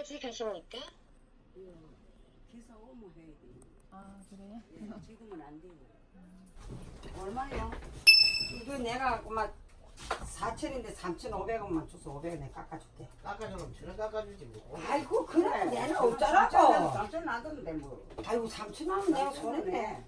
언제까지 가십니까? 그 기사 오면 해야 돼. 아 그래요? 예, 지금은 안 돼요. 얼마요? 이거 내가 그만 4천인데 3,500원만 줘서 500원에 깎아줄게. 깎아주면 천원 깎아주지 뭐. 아이고 그래 내는 삼천 없더라고. 삼천 하던데 뭐. 아이고 3천 원은 내가 손해네.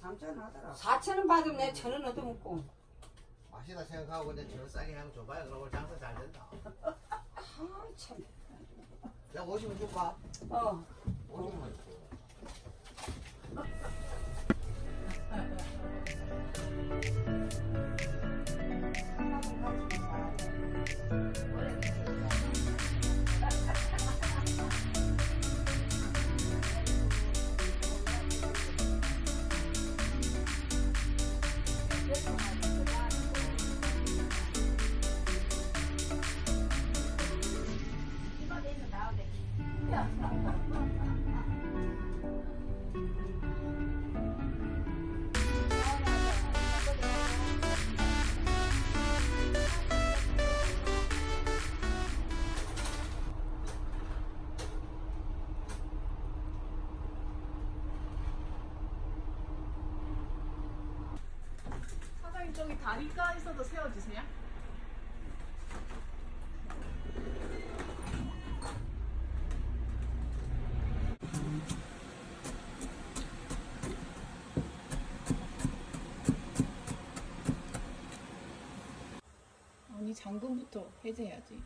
삼천 하더라. 4천 원 받으면 내가 천원 얻어먹고. 맛이다 생각하고 근데 천원 싸게 하면 줘봐요. 그러면 장사 잘 된다. 아 참. 내가 50원 줄까? 어. 50원 줘. 사장님 저기 다리가 있어도 세워주세요. 아니 잠금부터 해제해야지.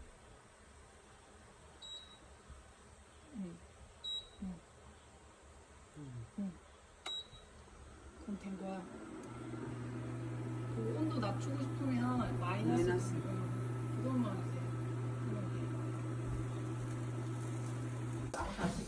Ajá.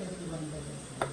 कैसे बंद कर सकते हैं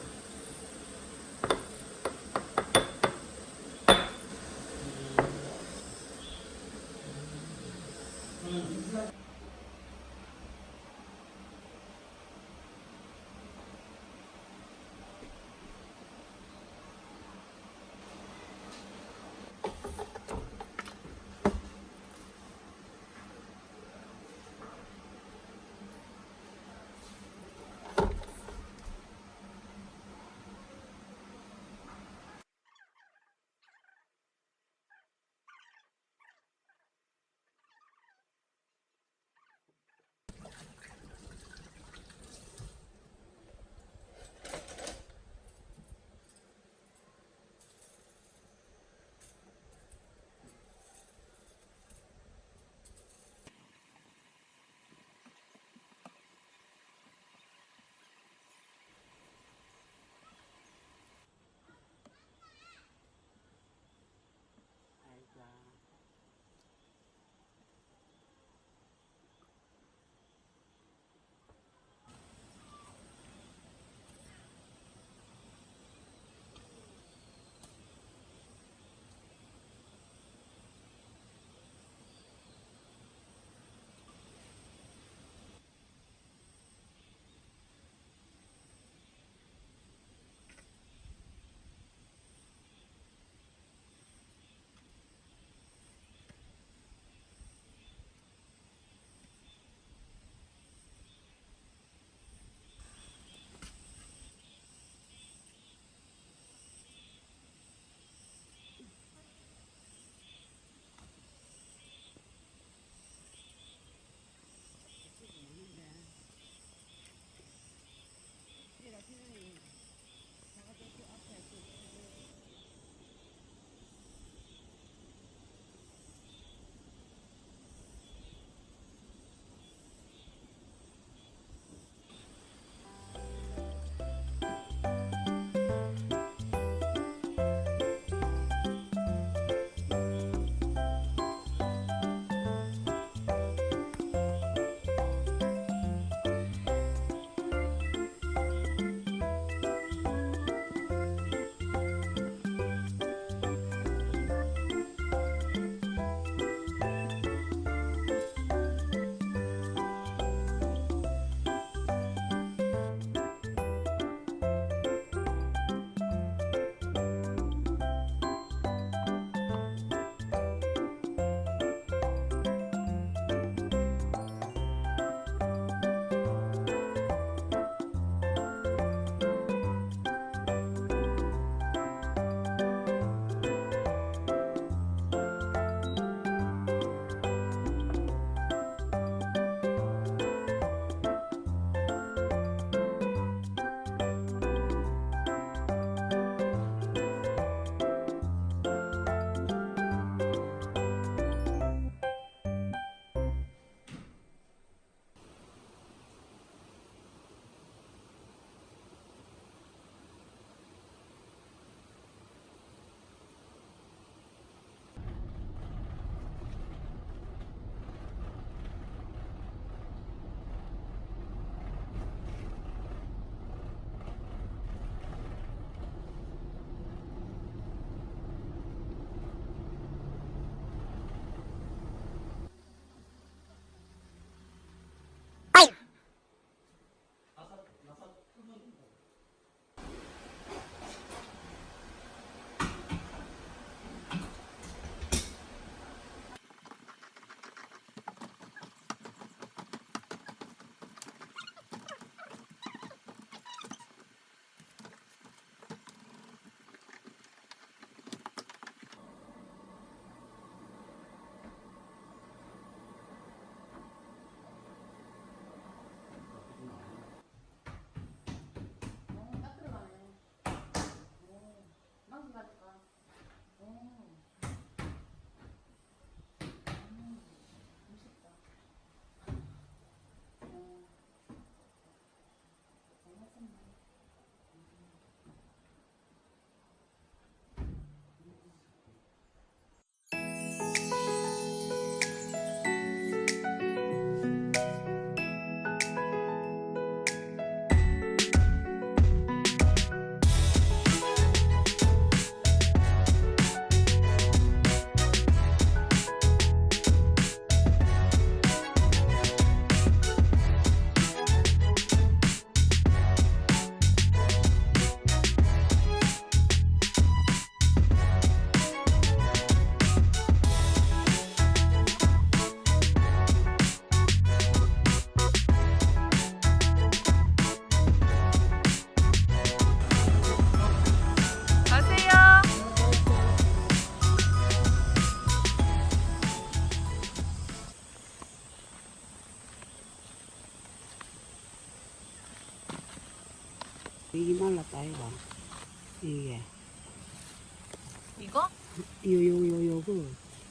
요거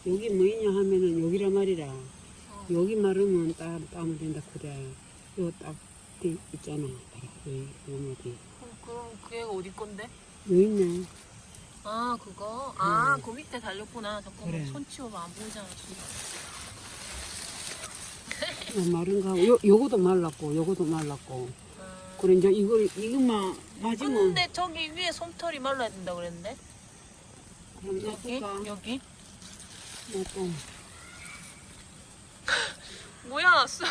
여기 뭐이냐 하면은 여기라 말이라. 여기 마르면 따 따면 된다 그래. 요딱 있잖아. 여기 요기 그럼, 그럼 그 애가 어디 건데? 여기 있네. 아 그거? 아 그 밑에 달렸구나 잠깐만 그래. 손 치워봐 안 보이잖아 어, 마른가 하고 요 요거도 말랐고 요거도 말랐고. 음. 그래 이제 이걸 이것만 맞으면 근데 저기 위에 솜털이 말라야 된다 그랬는데 여기? 여기? 놔둬. 뭐야 쓰-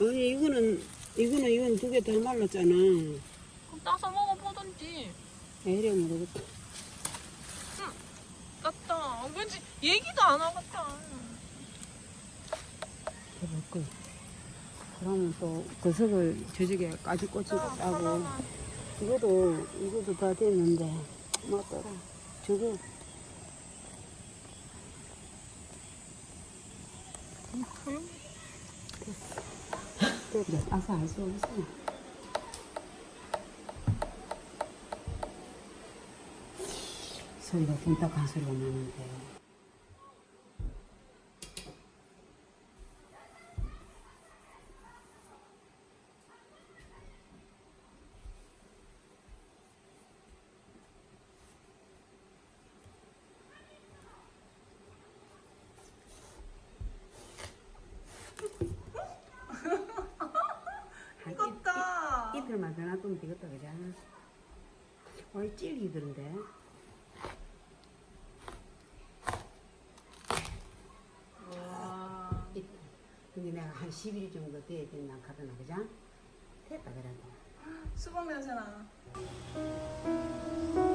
아니 이거는 이거는 이건 두개다 말랐잖아. 그럼 따서 먹어보던지 에이래 모르겠다. 같다 왠지 얘기도 안 하겠다 해볼 걸. 그러면 또 거석을 저녁에 까지 꽂히고 따고 이것도 이것도 다 됐는데 뭐더라 저거 됐어. 아사 알수 없어. 소리가 뚱딱한 소리가 나는데. 이것다 이틀만 더 놔두면 되겠다 그죠? 어이 찔기 그런데 와 이틀. 근데 내가 한 10일 정도 돼야 된다 카드나 그죠? 됐다 그래도 수박 냄새나 아